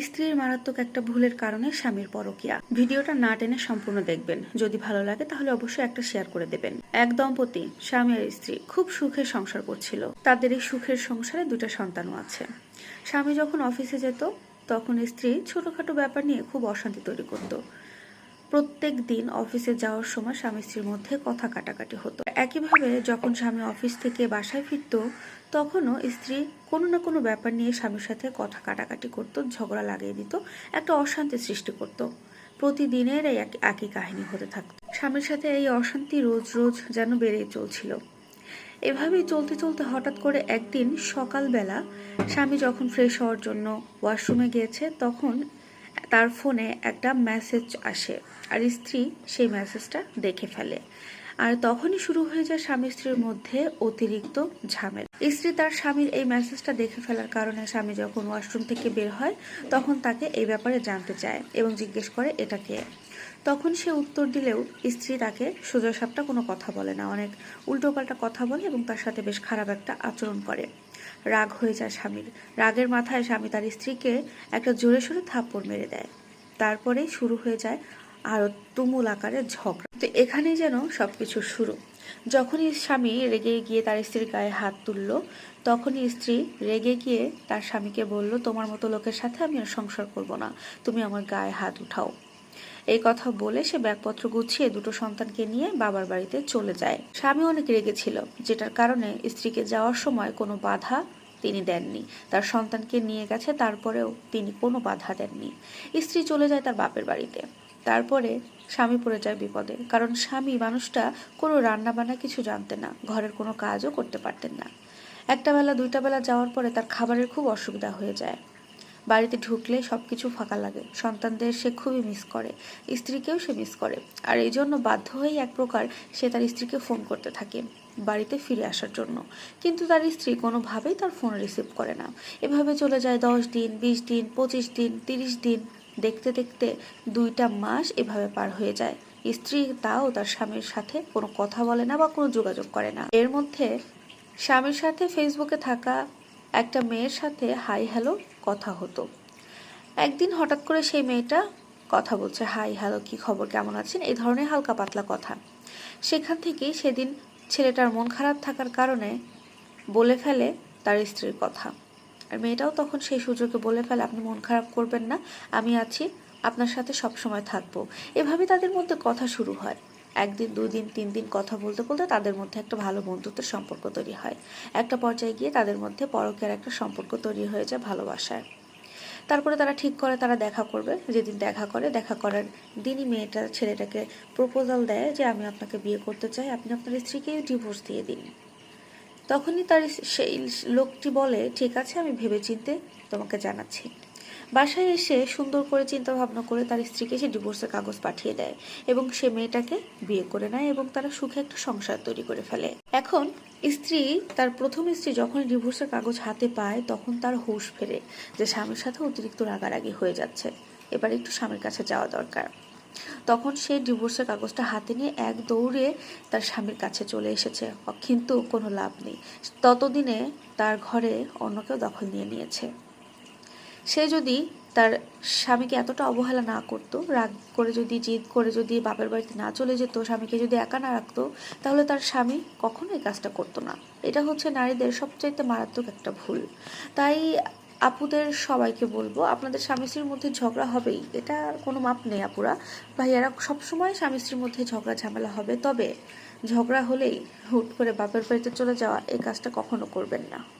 স্ত্রীর মারাত্মক একটা ভুলের কারণে স্বামীর পরকিয়া। ভিডিওটা না টেনে সম্পূর্ণ দেখবেন। যদি ভালো লাগে, তাহলে অবশ্যই একটা শেয়ার করে দেবেন। এক দম্পতি, স্বামী আর স্ত্রী, খুব সুখে সংসার করছিল। তাদের এই সুখের সংসারে দুটা সন্তানও আছে। স্বামী যখন অফিসে যেত, তখন স্ত্রী ছোটখাটো ব্যাপার নিয়ে খুব অশান্তি তৈরি করত। প্রত্যেক দিন অফিসে যাওয়ার সময় স্বামী স্ত্রীর মধ্যে কথা কাটাকাটি হতো। একইভাবে যখন স্বামী অফিস থেকে বাসায় ফিরত, তখনও স্ত্রী কোনো না কোনো ব্যাপার নিয়ে স্বামীর সাথে কথা কাটাকাটি করত, ঝগড়া লাগিয়ে দিত, একটা অশান্তি সৃষ্টি করত। প্রতিদিনের এই এক- একই কাহিনী হতে থাকত। স্বামীর সাথে এই অশান্তি রোজ রোজ যেন বেড়েই চলছিল। এভাবেই চলতে চলতে হঠাৎ করে একদিন সকালবেলা স্বামী যখন ফ্রেশ হওয়ার জন্য ওয়াশরুমে গিয়েছে, তখন তার ফোনে একটা মেসেজ আসে আর স্ত্রী সেই মেসেজটা দেখে ফেলে। আর তখনই শুরু হয়ে যায় স্বামী স্ত্রীর মধ্যে অতিরিক্ত ঝামেলা। স্ত্রী তার স্বামীর এই মেসেজটা দেখে ফেলার কারণে স্বামী যখন ওয়াশরুম থেকে বের হয়, তখন তাকে এই ব্যাপারে জানতে চায় এবং জিজ্ঞেস করে, এটা কে? তখন সে উত্তর দিলেও স্ত্রী তাকে সোজাসাপটা কোনো কথা বলে না। অনেক উল্টোপাল্টা কথা বলে এবং তার সাথে বেশ খারাপ একটা আচরণ করে। রাগ হয়ে যায় স্বামীর। রাগের মাথায় স্বামী তার স্ত্রীকে একটা জোরে সোরে থাপ্পড় মেরে দেয়। তারপরেই শুরু হয়ে যায় আরও তুমুল আকারের ঝগড়া। তো এখানেই যেন সবকিছু শুরু। যখনই স্বামী রেগে গিয়ে তার স্ত্রীর গায়ে হাত তুলল, তখনই স্ত্রী রেগে গিয়ে তার স্বামীকে বলল, তোমার মতো লোকের সাথে আমি আর সংসার করব না। তুমি আমার গায়ে হাত উঠাও। এই কথা বলে সে ব্যাগপত্র গুছিয়ে দুটো সন্তানকে নিয়ে বাবার বাড়িতে চলে যায়। স্বামী অনেক রেগেছিল যেটার কারণে স্ত্রীকে যাওয়ার সময় কোনো বাধা তিনি দেননি। তার সন্তানকে নিয়ে গেছে, তারপরেও তিনি কোনো বাধা দেননি। স্ত্রী চলে যায় তার বাপের বাড়িতে। তারপরে স্বামী পড়ে যায় বিপদে, কারণ স্বামী মানুষটা কোনো রান্না বান্না কিছু জানতেন না, ঘরের কোনো কাজও করতে পারতেন না। একটা বেলা, দুইটা বেলা যাওয়ার পরে তার খাবারের খুব অসুবিধা হয়ে যায়। বাড়িতে ঢুকলে সব কিছু ফাঁকা লাগে। সন্তানদের সে খুবই মিস করে। স্ত্রীকেও সে মিস করে। আর এই জন্য বাধ্য হয়েই এক প্রকার সে তার স্ত্রীকে ফোন করতে থাকে বাড়িতে ফিরে আসার জন্য। কিন্তু তার স্ত্রী কোনোভাবেই তার ফোন রিসিভ করে না। এভাবে চলে যায় দশ দিন, বিশ দিন, পঁচিশ দিন, তিরিশ দিন। দেখতে দেখতে দুইটা মাস এভাবে পার হয়ে যায়। স্ত্রী তাও তার স্বামীর সাথে কোনো কথা বলে না বা কোনো যোগাযোগ করে না। এর মধ্যে স্বামীর সাথে ফেসবুকে থাকা একটা মেয়ের সাথে হাই হ্যালো কথা হতো। একদিন হঠাৎ করে সেই মেয়েটা কথা বলছে, হাই, হ্যালো, কি খবর? কেমন আছেন? এই ধরনের হালকা পাতলা কথা। সেখান থেকেই সেদিন ছেলেটার মন খারাপ থাকার কারণে বলে ফেলে তার স্ত্রীর কথা। আর মেয়েটাও তখন সেই সুযোগে বলে ফেলে, আপনি মন খারাপ করবেন না, আমি আছি, আপনার সাথে সব সময় থাকব। এভাবে তাদের মধ্যে কথা শুরু হয়। একদিন দুই দিন তিন দিন কথা বলতে বলতে তাদের মধ্যে একটা ভালো বন্ধুত্বের সম্পর্ক তৈরি হয়। একটা পর্যায়ে গিয়ে তাদের মধ্যে পরকের একটা সম্পর্ক তৈরি হয়ে যায় ভালোবাসায় তারপরে তারা ঠিক করে, তারা দেখা করবে। যেদিন দেখা করে, দেখা করার দিনই মেয়েটা, ছেলেটাকে প্রপোজাল দেয় যে, আমি আপনাকে বিয়ে করতে চাই। আপনি আপনার স্ত্রীকেই ডিভোর্স দিয়ে দিন। তখনই তার সেই লোকটি বলে, ঠিক আছে, আমি ভেবেচিন্তে তোমাকে জানাচ্ছি। বাসায় এসে সুন্দর করে চিন্তা ভাবনা করে তার স্ত্রীকে সে ডিভোর্সের কাগজ পাঠিয়ে দেয় এবং সে মেয়েটাকে বিয়ে করে নেয় এবং তারা সুখে একটা সংসার তৈরি করে ফেলে। এখন স্ত্রী, তার প্রথম স্ত্রী যখন ডিভোর্সের কাগজ হাতে পায়, তখন তার হুঁশ ফেরে যে স্বামীর সাথে অতিরিক্ত রাগারাগি হয়ে যাচ্ছে। এবার একটু স্বামীর কাছে যাওয়া দরকার। তখন সে ডিভোর্সের কাগজটা হাতে নিয়ে এক দৌড়ে তার স্বামীর কাছে চলে এসেছে। কিন্তু কোনো লাভ নেই। ততদিনে তার ঘরে অন্য কেউ দখল নিয়ে নিয়েছে। সে যদি তার স্বামীকে এতটা অবহেলা না করতো, রাগ করে যদি, জিদ করে যদি বাপের বাড়িতে না চলে যেত, স্বামীকে যদি একা না রাখতো, তাহলে তার স্বামী কখনো এই কাজটা করতো না। এটা হচ্ছে নারীদের সবচাইতে মারাত্মক একটা ভুল। তাই আপুদের সবাইকে বলব, আপনাদের স্বামী স্ত্রীর মধ্যে ঝগড়া হবেই, এটা কোনো মাপ নেই আপুরা। ভাইয়ারা সবসময় স্বামী স্ত্রীর মধ্যে ঝগড়া ঝামেলা হবে, তবে ঝগড়া হলেই হুট করে বাপের বাড়িতে চলে যাওয়া এই কাজটা কখনো করবেন না।